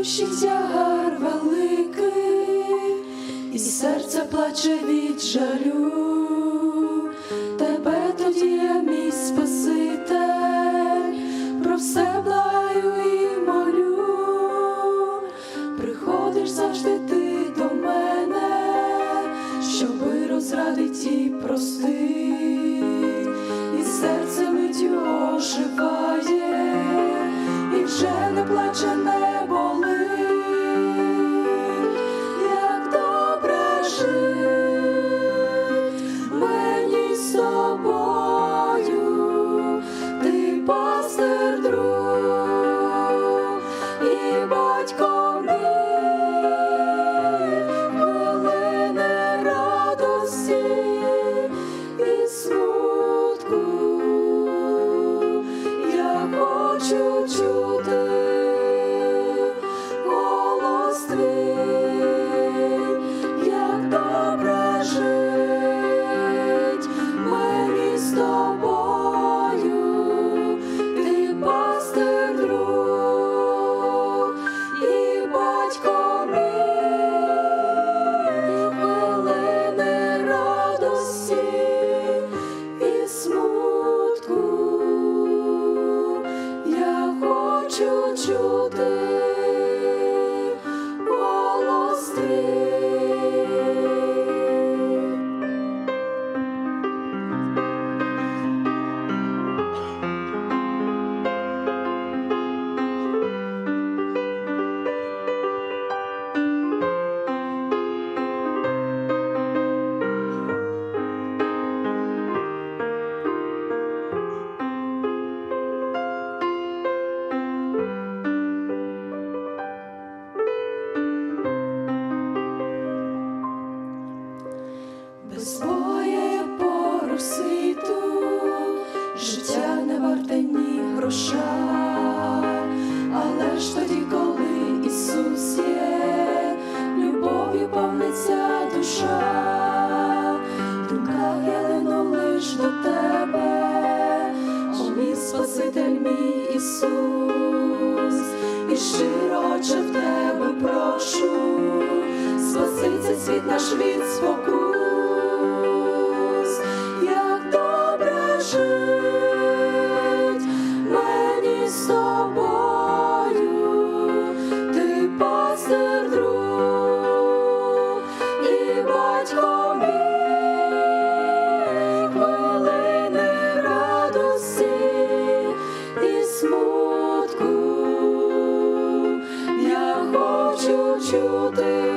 душі тягар великий, і серце плаче від жалю. Тебе тоді я мій Спаситель, про все благаю і молю. Приходиш завжди ти до мене, щоби розрадить і прости, і серце миттю оживає, життя не варте ні гроша, але ж тоді, коли Ісус є, любов'ю повниться душа, думках я лину лиш до тебе, о мій Спаситель мій Ісус, і щиро Отче в тебе прошу, спаси цей світ наш від спокус, батько мій, радості і смутку, я хочу чути